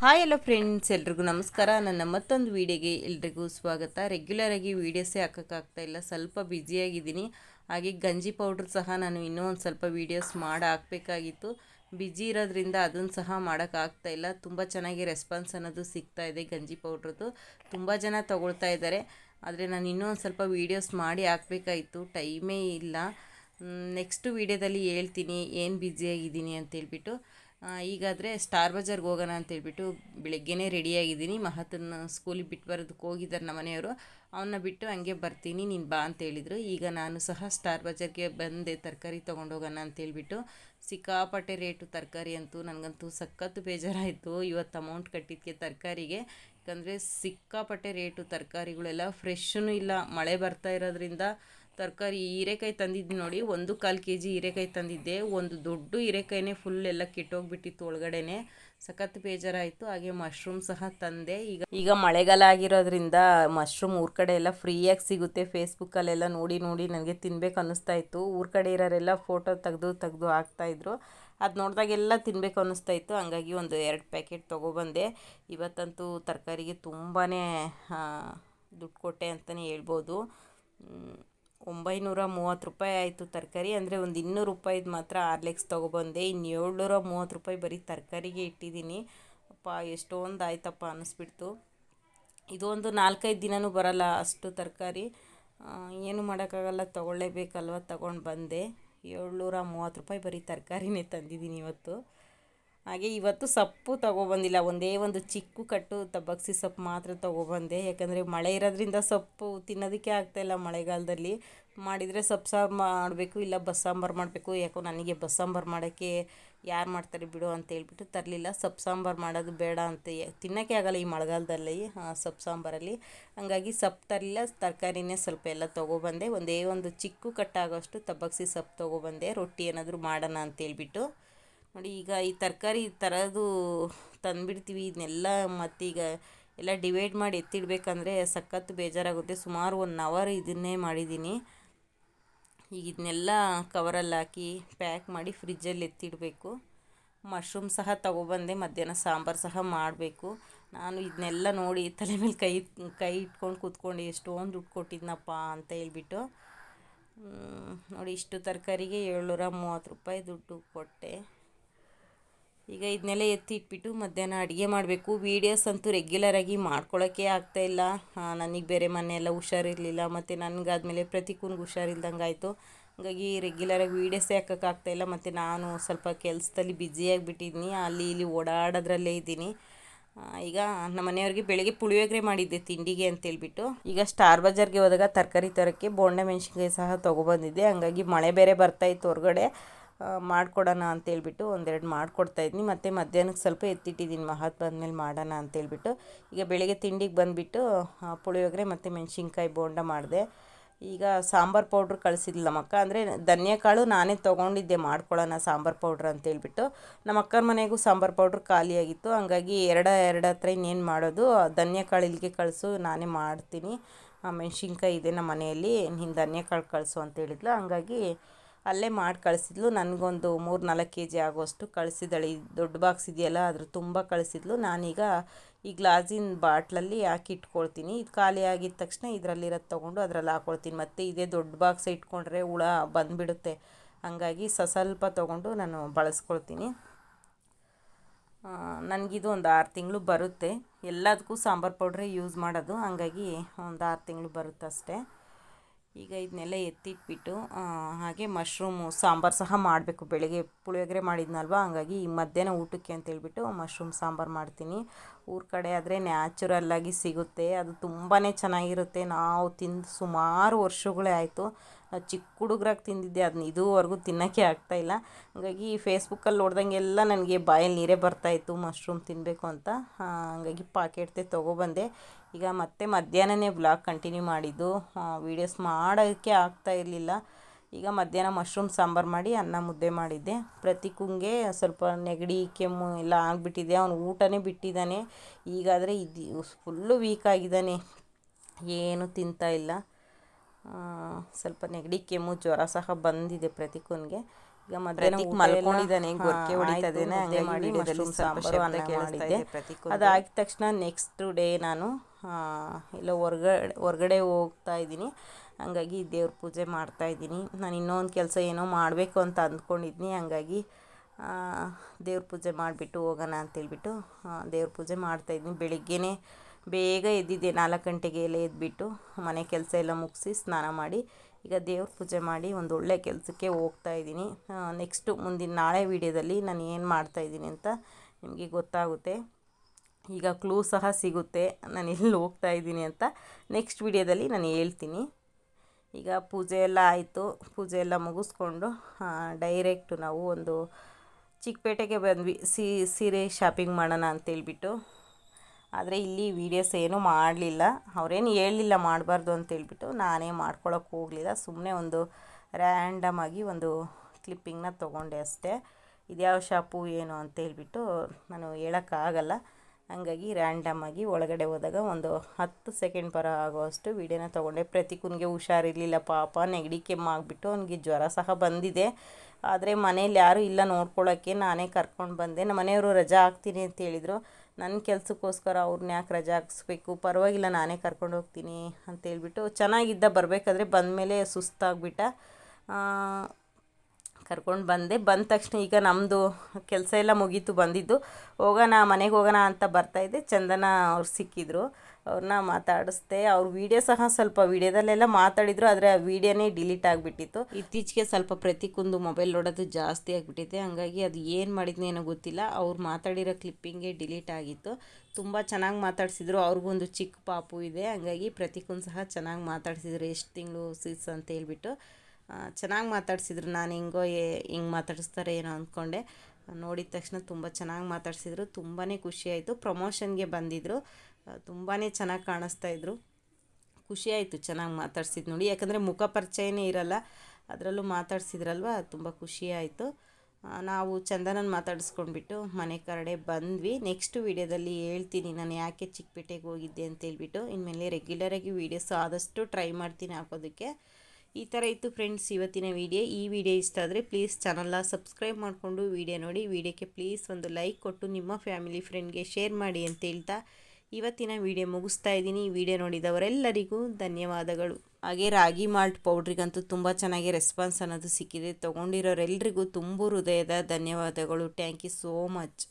Hi ಎಲ್ಲ friends ಎಲ್ರಿಗೂ ನಮಸ್ಕಾರ. ನನ್ನ ಮತ್ತೊಂದು ವೀಡಿಯೋಗೆ ಎಲ್ರಿಗೂ ಸ್ವಾಗತ. ರೆಗ್ಯುಲರಾಗಿ ವೀಡಿಯೋಸೇ ಹಾಕೋಕ್ಕಾಗ್ತಾ ಇಲ್ಲ. ಸ್ವಲ್ಪ ಬ್ಯುಸಿಯಾಗಿದ್ದೀನಿ ಹಾಗೆ ಗಂಜಿ ಪೌಡ್ರ್ ಸಹ ನಾನು ಇನ್ನೂ ಒಂದು ಸ್ವಲ್ಪ ವೀಡಿಯೋಸ್ ಮಾಡಿ ಹಾಕಬೇಕಾಗಿತ್ತು. ಬ್ಯುಸಿ ಇರೋದ್ರಿಂದ ಅದನ್ನು ಸಹ ಮಾಡೋಕ್ಕಾಗ್ತಾ ಇಲ್ಲ. ತುಂಬ ಚೆನ್ನಾಗಿ ರೆಸ್ಪಾನ್ಸ್ ಅನ್ನೋದು ಸಿಗ್ತಾ ಇದೆ ಗಂಜಿ ಪೌಡ್ರದ್ದು ತುಂಬ ಜನ ತೊಗೊಳ್ತಾ ಇದ್ದಾರೆ. ಆದರೆ ನಾನು ಇನ್ನೂ ಒಂದು ಸ್ವಲ್ಪ ವೀಡಿಯೋಸ್ ಮಾಡಿ ಹಾಕಬೇಕಾಗಿತ್ತು ಟೈಮೇ ಇಲ್ಲ. ನೆಕ್ಸ್ಟ್ ವೀಡಿಯೋದಲ್ಲಿ ಹೇಳ್ತೀನಿ. ಏನು ಬ್ಯುಸಿಯಾಗಿದ್ದೀನಿ ಅಂತೇಳ್ಬಿಟ್ಟು ಈಗಾದರೆ ಸ್ಟಾರ್ ಬಜಾರ್ಗೆ ಹೋಗೋಣ ಅಂತೇಳ್ಬಿಟ್ಟು ಬೆಳಗ್ಗೆನೇ ರೆಡಿಯಾಗಿದ್ದೀನಿ ಮಹತನ್ನ ಸ್ಕೂಲಿಗೆ ಬಿಟ್ಟು ಬರೋದಕ್ಕೆ ಹೋಗಿದ್ದಾರೆ ನಮ್ಮ ಮನೆಯವರು. ಅವನ್ನ ಬಿಟ್ಟು ಹಂಗೆ ಬರ್ತೀನಿ, ನೀನು ಬಾ ಅಂತ ಹೇಳಿದರು. ಈಗ ನಾನು ಸಹ ಸ್ಟಾರ್ ಬಜಾರ್ಗೆ ಬಂದೆ, ತರಕಾರಿ ತೊಗೊಂಡೋಗೋಣ ಅಂತೇಳ್ಬಿಟ್ಟು ಸಿಕ್ಕಾಪಟ್ಟೆ ರೇಟು ತರಕಾರಿ ಅಂತೂ ನನಗಂತೂ ಸಖತ್ತು ಬೇಜಾರಾಯಿತು. ಇವತ್ತು ಅಮೌಂಟ್ ಕಟ್ಟಿದ್ದಕ್ಕೆ ತರಕಾರಿಗೆ. ಯಾಕಂದರೆ ಸಿಕ್ಕಾಪಟ್ಟೆ ರೇಟು ತರಕಾರಿಗಳೆಲ್ಲ ಫ್ರೆಶ್ಶೂ ಇಲ್ಲ, ಮಳೆ ಬರ್ತಾ ಇರೋದ್ರಿಂದ. ತರಕಾರಿ ಹೀರೆಕಾಯಿ ತಂದಿದ್ದು ನೋಡಿ, ಒಂದು ಕಾಲು ಕೆ ಜಿ ಹೀರೆಕಾಯಿ ತಂದಿದ್ದೆ. ಒಂದು ದೊಡ್ಡ ಹೀರೆಕಾಯಿನೇ ಫುಲ್ ಎಲ್ಲ ಕೆಟ್ಟೋಗ್ಬಿಟ್ಟಿತ್ತು ಒಳಗಡೆನೆ. ಸಖತ್ ಬೇಜಾರಾಯಿತು. ಹಾಗೆ ಮಶ್ರೂಮ್ ಸಹ ತಂದೆ. ಈಗ ಈಗ ಮಳೆಗಾಲ ಆಗಿರೋದ್ರಿಂದ ಮಶ್ರೂಮ್ ಊರ ಕಡೆ ಎಲ್ಲ ಫ್ರೀಯಾಗಿ ಸಿಗುತ್ತೆ. ಫೇಸ್ಬುಕ್ಕಲ್ಲೆಲ್ಲ ನೋಡಿ ನೋಡಿ ನನಗೆ ತಿನ್ಬೇಕು ಅನ್ನಿಸ್ತಾ ಇತ್ತು. ಊರ ಕಡೆ ಇರೋರೆಲ್ಲ ಫೋಟೋ ತೆಗೆದು ತೆಗೆದು ಹಾಕ್ತಾಯಿದ್ರು ಅದು ನೋಡಿದಾಗೆಲ್ಲ ತಿನ್ಬೇಕು ಅನ್ನಿಸ್ತಾ ಇತ್ತು. ಹಂಗಾಗಿ ಒಂದು ಎರಡು ಪ್ಯಾಕೆಟ್ ತೊಗೊಬಂದೆ ಇವತ್ತಂತೂ ತರಕಾರಿಗೆ ತುಂಬಾ ದುಡ್ಡು ಕೊಟ್ಟೆ ಅಂತಲೇ ಹೇಳ್ಬೋದು. ಒಂಬೈನೂರ ಮೂವತ್ತು ರೂಪಾಯಿ ಆಯಿತು ತರಕಾರಿ. ಅಂದರೆ ಒಂದು ಇನ್ನೂರು ರೂಪಾಯಿದು ಮಾತ್ರ ಆರ್ಲೆಕ್ಸ್ ತೊಗೊಬಂದೆ. ಇನ್ನು ಏಳ್ನೂರ ಮೂವತ್ತು ರೂಪಾಯಿ ಬರೀ ತರಕಾರಿಗೆ ಇಟ್ಟಿದ್ದೀನಿ. ಅಪ್ಪ, ಎಷ್ಟೊಂದು ಆಯ್ತಪ್ಪ ಅನ್ನಿಸ್ಬಿಡ್ತು ಒಂದು ನಾಲ್ಕೈದು ದಿನವೂ ಬರಲ್ಲ ಅಷ್ಟು ತರಕಾರಿ. ಏನು ಮಾಡೋಕ್ಕಾಗಲ್ಲ, ತೊಗೊಳ್ಳೇಬೇಕಲ್ವ ತೊಗೊಂಡು ಬಂದೆ. ಏಳ್ನೂರ ಮೂವತ್ತು ರೂಪಾಯಿ ಬರೀ ತರಕಾರಿನೇ ತಂದಿದ್ದೀನಿ ಇವತ್ತು. ಹಾಗೆ ಇವತ್ತು ಸೊಪ್ಪು ತೊಗೊಬಂದಿಲ್ಲ. ಒಂದೇ ಒಂದು ಚಿಕ್ಕ ಕಟ್ಟು ತಬ್ಬಕ್ಸಿ ಸೊಪ್ಪು ಮಾತ್ರ ತೊಗೊಬಂದೆ. ಯಾಕಂದರೆ ಮಳೆ ಇರೋದ್ರಿಂದ ಸೊಪ್ಪು ತಿನ್ನೋದಕ್ಕೆ ಆಗ್ತಾಯಿಲ್ಲ ಮಳೆಗಾಲದಲ್ಲಿ. ಮಾಡಿದರೆ ಸೊಪ್ಪು ಸಾರು ಮಾಡಬೇಕು, ಇಲ್ಲ ಬಸ್ಸಾಂಬಾರು ಮಾಡಬೇಕು. ಯಾಕೋ ನನಗೆ ಬಸ್ಸಾಂಬಾರು ಮಾಡೋಕ್ಕೆ ಯಾರು ಮಾಡ್ತಾರೆ ಬಿಡು ಅಂತ ಹೇಳ್ಬಿಟ್ಟು ತರಲಿಲ್ಲ. ಸೊಪ್ಪು ಸಾಂಬಾರು ಮಾಡೋದು ಬೇಡ ಅಂತ ತಿನ್ನೋಕ್ಕೆ ಆಗಲ್ಲ ಈ ಮಳೆಗಾಲದಲ್ಲಿ ಸೊಪ್ಪು ಸಾಂಬಾರಲ್ಲಿ. ಹಾಗಾಗಿ ಸೊಪ್ಪು ತರಲಿಲ್ಲ, ತರಕಾರಿನೇ ಸ್ವಲ್ಪ ಎಲ್ಲ ತೊಗೊಬಂದೆ. ಒಂದೇ ಒಂದು ಚಿಕ್ಕ ಕಟ್ಟಾಗೋಷ್ಟು ತಬ್ಬಕ್ಸಿ ಸೊಪ್ಪು ತೊಗೊಬಂದೆ. ರೊಟ್ಟಿ ಏನಾದರೂ ಮಾಡೋಣ ಅಂತೇಳ್ಬಿಟ್ಟು ನೋಡಿ, ಈಗ ಈ ತರಕಾರಿ ತರೋದು ತಂದುಬಿಡ್ತೀವಿ. ಇದನ್ನೆಲ್ಲ ಮತ್ತೀಗ ಎಲ್ಲ ಡಿವೈಡ್ ಮಾಡಿ ಎತ್ತಿಡಬೇಕಂದ್ರೆ ಸಖತ್ತು ಬೇಜಾರಾಗುತ್ತೆ. ಸುಮಾರು ಒನ್ ಅವರ್ ಇದನ್ನೇ ಮಾಡಿದ್ದೀನಿ. ಈಗ ಇದನ್ನೆಲ್ಲ ಕವರಲ್ಲಿ ಹಾಕಿ ಪ್ಯಾಕ್ ಮಾಡಿ ಫ್ರಿಜ್ಜಲ್ಲಿ ಎತ್ತಿಡಬೇಕು. ಮಶ್ರೂಮ್ ಸಹ ತೊಗೊಬಂದೆ, ಮಧ್ಯಾಹ್ನ ಸಾಂಬಾರು ಸಹ ಮಾಡಬೇಕು. ನಾನು ಇದನ್ನೆಲ್ಲ ನೋಡಿ ತಲೆ ಮೇಲೆ ಕೈ ಕೈ ಇಟ್ಕೊಂಡು ಕೂತ್ಕೊಂಡು ಎಷ್ಟೊಂದು ದುಡ್ಡು ಕೊಟ್ಟಿದ್ನಪ್ಪ ಅಂತ ಹೇಳ್ಬಿಟ್ಟು ನೋಡಿ ಇಷ್ಟು ತರಕಾರಿಗೆ ಏಳ್ನೂರ ಮೂವತ್ತು ರೂಪಾಯಿ ದುಡ್ಡು ಕೊಟ್ಟೆ. ಈಗ ಇದನ್ನೆಲ್ಲ ಎತ್ತಿ ಇಟ್ಬಿಟ್ಟು ಮಧ್ಯಾಹ್ನ ಅಡುಗೆ ಮಾಡಬೇಕು. ವೀಡಿಯೋಸ್ ಅಂತೂ ರೆಗ್ಯುಲರಾಗಿ ಮಾಡ್ಕೊಳ್ಳೋಕ್ಕೆ ಆಗ್ತಾಯಿಲ್ಲ ನನಗೆ ಬೇರೆ ಮನೆಯೆಲ್ಲ ಹುಷಾರಿರಲಿಲ್ಲ. ಮತ್ತು ನನಗಾದ್ಮೇಲೆ ಪ್ರತಿಕೂನ್ಗೆ ಹುಷಾರಿಲ್ದಂಗೆ ಆಯಿತು ಹಾಗಾಗಿ ರೆಗ್ಯುಲರಾಗಿ ವೀಡಿಯೋಸೇ ಹಾಕೋಕ್ಕಾಗ್ತಾಯಿಲ್ಲ ಮತ್ತು ನಾನು ಸ್ವಲ್ಪ ಕೆಲಸದಲ್ಲಿ ಬ್ಯುಸಿಯಾಗಿಬಿಟ್ಟಿದ್ದೀನಿ ಅಲ್ಲಿ ಇಲ್ಲಿ ಓಡಾಡೋದ್ರಲ್ಲೇ ಇದ್ದೀನಿ. ಈಗ ನಮ್ಮ ಮನೆಯವ್ರಿಗೆ ಬೆಳಗ್ಗೆ ಪುಳಿಯೋಗರೆ ಮಾಡಿದ್ದೆ ತಿಂಡಿಗೆ ಅಂತೇಳ್ಬಿಟ್ಟು. ಈಗ ಸ್ಟಾರ್ ಬಜಾರ್ಗೆ ಹೋದಾಗ ತರಕಾರಿ ತರೋಕ್ಕೆ ಬೋಂಡೆ ಮೆಣಸಿನ್ಕಾಯಿ ಸಹ ತೊಗೊಬಂದಿದ್ದೆ. ಹಂಗಾಗಿ ಮಳೆ ಬೇರೆ ಬರ್ತಾಯಿತ್ತು ಹೊರಗಡೆ. ಮಾಡಿಕೊಡೋಣ ಅಂತೇಳ್ಬಿಟ್ಟು ಒಂದೆರಡು ಮಾಡಿಕೊಡ್ತಾಯಿದ್ನಿ ಮತ್ತು ಮಧ್ಯಾಹ್ನಕ್ಕೆ ಸ್ವಲ್ಪ ಎತ್ತಿಟ್ಟಿದ್ದೀನಿ. ಮಹತ್ ಬಂದಮೇಲೆ ಮಾಡೋಣ ಅಂತೇಳ್ಬಿಟ್ಟು. ಈಗ ಬೆಳಗ್ಗೆ ತಿಂಡಿಗೆ ಬಂದುಬಿಟ್ಟು ಪುಳಿಯೋಗರೆ ಮತ್ತು ಮೆಣಸಿನ್ಕಾಯಿ ಬೋಂಡ ಮಾಡಿದೆ. ಈಗ ಸಾಂಬಾರು ಪೌಡ್ರ್ ಕಳಿಸಿದ್ಲು ನಮ್ಮಕ್ಕ ಅಂದರೆ ಧನ್ಯಕಾಳು ನಾನೇ ತೊಗೊಂಡಿದ್ದೆ, ಮಾಡ್ಕೊಳ್ಳೋಣ ಸಾಂಬಾರು ಪೌಡ್ರ್ ಅಂತೇಳ್ಬಿಟ್ಟು. ನಮ್ಮ ಅಕ್ಕನ ಮನೆಗೂ ಸಾಂಬಾರು ಪೌಡ್ರ್ ಖಾಲಿಯಾಗಿತ್ತು. ಹಂಗಾಗಿ ಎರಡ, ಎರಡು ಹತ್ರ ಇನ್ನೇನು ಮಾಡೋದು. ಧನ್ಯಕಾಳು ಇಲ್ಲಿಗೆ ಕಳಿಸು, ನಾನೇ ಮಾಡ್ತೀನಿ. ಮೆಣಸಿನ್ಕಾಯಿ ಇದೆ ನಮ್ಮ ಮನೆಯಲ್ಲಿ, ನೀನು ಧನ್ಯಕಾಳು ಕಳಿಸು ಅಂತ ಹೇಳಿದ್ಲು ಹಂಗಾಗಿ ಅಲ್ಲೇ ಮಾಡಿ ಕಳಿಸಿದ್ಲು. ನನಗೊಂದು ಮೂರು ನಾಲ್ಕು ಕೆ ಜಿ ಆಗುವಷ್ಟು ಕಳಿಸಿದ್ದಾಳೆ. ದೊಡ್ಡ ಬಾಕ್ಸ್ ಇದೆಯಲ್ಲ, ಅದ್ರ ತುಂಬ ಕಳಿಸಿದ್ಲು. ನಾನೀಗ ಈ ಗ್ಲಾಸಿನ ಬಾಟ್ಲಲ್ಲಿ ಹಾಕಿ ಇಟ್ಕೊಳ್ತೀನಿ. ಇದು ಖಾಲಿ ಆಗಿದ ತಕ್ಷಣ ಇದರಲ್ಲಿರೋದು ತೊಗೊಂಡು ಅದರಲ್ಲಿ ಹಾಕ್ಕೊಳ್ತೀನಿ ಮತ್ತು ಇದೇ ದೊಡ್ಡ ಬಾಕ್ಸ್ ಇಟ್ಕೊಂಡ್ರೆ ಹುಳ ಬಂದುಬಿಡುತ್ತೆ. ಹಾಗಾಗಿ ಸ ಸ್ವಲ್ಪ ತೊಗೊಂಡು ನಾನು ಬಳಸ್ಕೊಳ್ತೀನಿ. ನನಗಿದು ಒಂದು ಆರು ತಿಂಗಳು ಬರುತ್ತೆ. ಎಲ್ಲದಕ್ಕೂ ಸಾಂಬಾರು ಪೌಡ್ರೇ ಯೂಸ್ ಮಾಡೋದು. ಹಾಗಾಗಿ ಒಂದು ಆರು ತಿಂಗಳು ಬರುತ್ತೆ ಅಷ್ಟೇ ಈಗ ಇದನ್ನೆಲ್ಲ ಎತ್ತಿಟ್ಬಿಟ್ಟು ಹಾಗೆ ಮಶ್ರೂಮು ಸಾಂಬಾರು ಸಹ ಮಾಡಬೇಕು. ಬೆಳಗ್ಗೆ ಪುಳಿಯೋಗರೆ ಮಾಡಿದ್ನಲ್ವ? ಹಂಗಾಗಿ ಈ ಮಧ್ಯಾಹ್ನ ಊಟಕ್ಕೆ ಅಂತೇಳ್ಬಿಟ್ಟು ಮಶ್ರೂಮ್ ಸಾಂಬಾರು ಮಾಡ್ತೀನಿ. ಊರ ಕಡೆ ಆದರೆ ನ್ಯಾಚುರಲ್ಲಾಗಿ ಸಿಗುತ್ತೆ. ಅದು ತುಂಬಾ ಚೆನ್ನಾಗಿರುತ್ತೆ. ನಾವು ತಿಂದು ಸುಮಾರು ವರ್ಷಗಳೇ ಆಯಿತು. ಚಿಕ್ಕ ಹುಡುಗ್ರಾಗಿ ತಿಂದಿದ್ದೆ. ಅದನ್ನ ಇದುವರೆಗೂ ತಿನ್ನೋಕ್ಕೆ ಆಗ್ತಾಯಿಲ್ಲ ಹಾಗಾಗಿ ಫೇಸ್ಬುಕ್ಕಲ್ಲಿ ನೋಡ್ದಂಗೆಲ್ಲ ನನಗೆ ಬಾಯಲ್ಲಿ ನೀರೇ ಬರ್ತಾಯಿತ್ತು ಮಶ್ರೂಮ್ ತಿನ್ನಬೇಕು ಅಂತ. ಹಾಗಾಗಿ ಪಾಕೆಟ್ದೆ ತೊಗೊಬಂದೆ. ಈಗ ಮತ್ತೆ ಮಧ್ಯಾಹ್ನನೇ ಬ್ಲಾಗ್ ಕಂಟಿನ್ಯೂ ಮಾಡಿದ್ದು. ವೀಡಿಯೋಸ್ ಮಾಡೋಕ್ಕೆ ಆಗ್ತಾ ಇರಲಿಲ್ಲ. ಈಗ ಮಧ್ಯಾಹ್ನ ಮಶ್ರೂಮ್ ಸಾಂಬಾರು ಮಾಡಿ ಅನ್ನ ಮುದ್ದೆ ಮಾಡಿದ್ದೆ. ಪ್ರತಿಕುಂಗೆ ಸ್ವಲ್ಪ ನೆಗಡಿ ಕೆಮ್ಮು ಎಲ್ಲ ಆಗಿಬಿಟ್ಟಿದೆ. ಅವನು ಊಟನೇ ಬಿಟ್ಟಿದ್ದಾನೆ. ಈಗಾದರೆ ಇದು ಫುಲ್ಲು ವೀಕ್ ಆಗಿದ್ದಾನೆ. ಏನು ತಿಂತಾ ಇಲ್ಲ. ಸ್ವಲ್ಪ ನೆಗಡಿ ಕೆಮ್ಮು ಜ್ವರ ಸಹ ಬಂದಿದೆ ಪ್ರತಿಕೂನ್ಗೆ ಈಗ ಮಧ್ಯಾಹ್ನ ಮಲ್ಕೊಂಡಿದ್ದಾನೆ, ಗೊರಕೆ ಗೊರ್ಕೆ ಇದ್ದಾನೆ. ಆಯ್ತು, ಮಾಡಿ ಮಶ್ರೂಮ್ ಸಾಂಬಾರು ಅನ್ನ ಮಾಡಿದ್ದೆ. ಅದಾಗಿದ ತಕ್ಷಣ ನೆಕ್ಸ್ಟ್ ಡೇ ನಾನು ಎಲ್ಲ ಹೊರ್ಗಡೆ ಹೊರ್ಗಡೆ ಹೋಗ್ತಾ ಇದ್ದೀನಿ. ಹಂಗಾಗಿ ದೇವ್ರ ಪೂಜೆ ಮಾಡ್ತಾ ಇದ್ದೀನಿ. ನಾನು ಇನ್ನೊಂದು ಕೆಲಸ ಏನೋ ಮಾಡಬೇಕು ಅಂತ ಅಂದ್ಕೊಂಡಿದ್ನಿ. ಹಂಗಾಗಿ ದೇವ್ರ ಪೂಜೆ ಮಾಡಿಬಿಟ್ಟು ಹೋಗೋಣ ಅಂತೇಳ್ಬಿಟ್ಟು ದೇವ್ರ ಪೂಜೆ ಮಾಡ್ತಾಯಿದ್ದೀನಿ ಬೆಳಿಗ್ಗೆನೇ ಬೇಗ ಎದ್ದಿದ್ದೆ. ನಾಲ್ಕು ಗಂಟೆಗೆ ಎಲ್ಲ ಎದ್ಬಿಟ್ಟು ಮನೆ ಕೆಲಸ ಎಲ್ಲ ಮುಗಿಸಿ ಸ್ನಾನ ಮಾಡಿ ಈಗ ದೇವ್ರ ಪೂಜೆ ಮಾಡಿ ಒಂದು ಒಳ್ಳೆ ಕೆಲಸಕ್ಕೆ ಹೋಗ್ತಾ ಇದ್ದೀನಿ. ನೆಕ್ಸ್ಟು ಮುಂದಿನ ನಾಳೆ ವೀಡಿಯೋದಲ್ಲಿ ನಾನು ಏನು ಮಾಡ್ತಾಯಿದ್ದೀನಿ ಅಂತ ನಿಮಗೆ ಗೊತ್ತಾಗುತ್ತೆ. ಈಗ ಕ್ಲೂ ಸಹ ಸಿಗುತ್ತೆ. ನಾನು ಎಲ್ಲಿ ಹೋಗ್ತಾ ಇದ್ದೀನಿ ಅಂತ ನೆಕ್ಸ್ಟ್ ವಿಡಿಯೋದಲ್ಲಿ ನಾನು ಹೇಳ್ತೀನಿ. ಈಗ ಪೂಜೆ ಎಲ್ಲ ಆಯಿತು. ಪೂಜೆ ಎಲ್ಲ ಮುಗಿಸ್ಕೊಂಡು ಡೈರೆಕ್ಟು ನಾವು ಒಂದು ಚಿಕ್ಕಪೇಟೆಗೆ ಬಂದ್ವಿ. ಸೀರೆ ಶಾಪಿಂಗ್ ಮಾಡೋಣ ಅಂತೇಳ್ಬಿಟ್ಟು ಆದರೆ ಇಲ್ಲಿ ವೀಡಿಯೋಸ್ ಏನೂ ಮಾಡಲಿಲ್ಲ. ಅವರೇನು ಹೇಳಲಿಲ್ಲ ಮಾಡಬಾರ್ದು ಅಂತೇಳ್ಬಿಟ್ಟು ನಾನೇ ಮಾಡ್ಕೊಳಕ್ಕೆ ಹೋಗಲಿಲ್ಲ. ಸುಮ್ಮನೆ ಒಂದು ರ್ಯಾಂಡಮ್ ಆಗಿ ಒಂದು ಕ್ಲಿಪ್ಪಿಂಗ್ನ ತೊಗೊಂಡೆ ಅಷ್ಟೇ. ಇದ್ಯಾವ ಶಾಪು ಏನು ಅಂತೇಳ್ಬಿಟ್ಟು ನಾನು ಹೇಳೋಕ್ಕಾಗಲ್ಲ. ಹಂಗಾಗಿ ರ್ಯಾಂಡಮಾಗಿ ಒಳಗಡೆ ಹೋದಾಗ ಒಂದು ಹತ್ತು ಸೆಕೆಂಡ್ ಬರೋ ಆಗೋವಷ್ಟು ವೀಡಿಯೋನ ತೊಗೊಂಡೆ. ಪ್ರತಿಕುನ್ಗೆ ಹುಷಾರಿರಲಿಲ್ಲ, ಪಾಪ ನೆಗಡಿ ಕೆಮ್ಮಾಗ್ಬಿಟ್ಟು ಅವನಿಗೆ ಜ್ವರ ಸಹ ಬಂದಿದೆ. ಆದರೆ ಮನೇಲಿ ಯಾರೂ ಇಲ್ಲ ನೋಡ್ಕೊಳ್ಳೋಕ್ಕೆ ನಾನೇ ಕರ್ಕೊಂಡು ಬಂದೆ. ನಮ್ಮ ಮನೆಯವರು ರಜಾ ಹಾಕ್ತೀನಿ ಅಂತ ಹೇಳಿದರು. ನನ್ನ ಕೆಲಸಕ್ಕೋಸ್ಕರ ಅವ್ರನ್ನ ಯಾಕೆ ರಜಾ ಹಾಕ್ಸ್ಬೇಕು? ಪರವಾಗಿಲ್ಲ, ನಾನೇ ಕರ್ಕೊಂಡು ಹೋಗ್ತೀನಿ ಅಂತೇಳ್ಬಿಟ್ಟು ಚೆನ್ನಾಗಿದ್ದ ಬರಬೇಕಾದ್ರೆ ಬಂದಮೇಲೆ ಸುಸ್ತಾಗ್ಬಿಟ್ಟ. ಕರ್ಕೊಂಡು ಬಂದೆ. ಬಂದ ತಕ್ಷಣ ಈಗ ನಮ್ಮದು ಕೆಲಸ ಎಲ್ಲ ಮುಗೀತು ಬಂದಿದ್ದು. ಹೋಗೋಣ, ಮನೆಗೆ ಹೋಗೋಣ ಅಂತ ಬರ್ತಾಯಿದ್ದೆ ಚಂದನ ಅವ್ರು ಸಿಕ್ಕಿದ್ರು. ಅವ್ರನ್ನ ಮಾತಾಡಿಸ್ದೆ. ಅವ್ರ ವಿಡಿಯೋ ಸಹ ಸ್ವಲ್ಪ ವೀಡಿಯೋದಲ್ಲೆಲ್ಲ ಮಾತಾಡಿದ್ರು, ಆದರೆ ಆ ವೀಡಿಯೋನೇ ಡಿಲೀಟ್ ಆಗಿಬಿಟ್ಟಿತ್ತು. ಇತ್ತೀಚೆಗೆ ಸ್ವಲ್ಪ ಪ್ರತಿಕೊಂದು ಮೊಬೈಲ್ ನೋಡೋದು ಜಾಸ್ತಿ ಆಗಿಬಿಟ್ಟಿದೆ. ಹಂಗಾಗಿ ಅದು ಏನು ಮಾಡಿದ್ನೇನೋ ಗೊತ್ತಿಲ್ಲ. ಅವ್ರು ಮಾತಾಡಿರೋ ಕ್ಲಿಪ್ಪಿಂಗೇ ಡಿಲೀಟ್ ಆಗಿತ್ತು. ತುಂಬ ಚೆನ್ನಾಗಿ ಮಾತಾಡಿಸಿದ್ರು. ಅವ್ರಿಗೊಂದು ಚಿಕ್ಕ ಪಾಪು ಇದೆ. ಹಂಗಾಗಿ ಪ್ರತಿಕೊಂದು ಸಹ ಚೆನ್ನಾಗಿ ಮಾತಾಡಿಸಿದ್ರು. ಎಷ್ಟು ತಿಂಗಳು ಸಿಸ್ ಅಂತ ಹೇಳ್ಬಿಟ್ಟು. ಚೆನ್ನಾಗಿ ಮಾತಾಡ್ಸಿದ್ರು. ನಾನು ಹೆಂಗೋ ಏ ಹಿಂಗೆ ಮಾತಾಡಿಸ್ತಾರೆ ಏನೋ ಅಂದ್ಕೊಂಡೆ ನೋಡಿದ ತಕ್ಷಣ ತುಂಬ ಚೆನ್ನಾಗಿ ಮಾತಾಡ್ಸಿದ್ರು. ತುಂಬಾ ಖುಷಿಯಾಯಿತು ಪ್ರಮೋಷನ್ಗೆ ಬಂದಿದ್ದರು ತುಂಬಾ ಚೆನ್ನಾಗಿ ಕಾಣಿಸ್ತಾ ಇದ್ರು. ಖುಷಿಯಾಯಿತು ಚೆನ್ನಾಗಿ ಮಾತಾಡ್ಸಿದ್ದು ನೋಡಿ. ಯಾಕಂದರೆ ಮುಖ ಪರಿಚಯನೇ ಇರಲ್ಲ. ಅದರಲ್ಲೂ ಮಾತಾಡ್ಸಿದ್ರಲ್ವ? ತುಂಬ ಖುಷಿಯಾಯಿತು ನಾವು ಚಂದನನ್ನು ಮಾತಾಡಿಸ್ಕೊಂಡ್ಬಿಟ್ಟು ಮನೆ ಕರಡೆ ಬಂದ್ವಿ. ನೆಕ್ಸ್ಟ್ ವೀಡಿಯೋದಲ್ಲಿ ಹೇಳ್ತೀನಿ ನಾನು ಯಾಕೆ ಚಿಕ್ಕಪೇಟೆಗೆ ಹೋಗಿದ್ದೆ ಅಂತೇಳ್ಬಿಟ್ಟು. ಇನ್ಮೇಲೆ ರೆಗ್ಯುಲರಾಗಿ ವೀಡಿಯೋಸ್ ಆದಷ್ಟು ಟ್ರೈ ಮಾಡ್ತೀನಿ ಹಾಕೋದಕ್ಕೆ. ಈ ಥರ ಇತ್ತು ಫ್ರೆಂಡ್ಸ್ ಇವತ್ತಿನ ವಿಡಿಯೋ ಈ ವಿಡಿಯೋ ಇಷ್ಟ ಆದರೆ ಪ್ಲೀಸ್ ಚಾನಲ್ನ ಸಬ್ಸ್ಕ್ರೈಬ್ ಮಾಡಿಕೊಂಡು ವೀಡಿಯೋ ನೋಡಿ. ವಿಡಿಯೋಕ್ಕೆ ಪ್ಲೀಸ್ ಒಂದು ಲೈಕ್ ಕೊಟ್ಟು ನಿಮ್ಮ ಫ್ಯಾಮಿಲಿ ಫ್ರೆಂಡ್ಗೆ ಶೇರ್ ಮಾಡಿ ಅಂತ ಹೇಳ್ತಾ ಇವತ್ತಿನ ವಿಡಿಯೋ ಮುಗಿಸ್ತಾ ಇದ್ದೀನಿ. ಈ ವಿಡಿಯೋ ನೋಡಿದವರೆಲ್ಲರಿಗೂ ಧನ್ಯವಾದಗಳು. ಹಾಗೆ ರಾಗಿ ಮಾಲ್ಟ್ ಪೌಡ್ರಿಗಂತೂ ತುಂಬ ಚೆನ್ನಾಗಿ ರೆಸ್ಪಾನ್ಸ್ ಅನ್ನೋದು ಸಿಕ್ಕಿದೆ. ತೊಗೊಂಡಿರೋರೆಲ್ಲರಿಗೂ ತುಂಬ ಹೃದಯದ ಧನ್ಯವಾದಗಳು. Thank you so much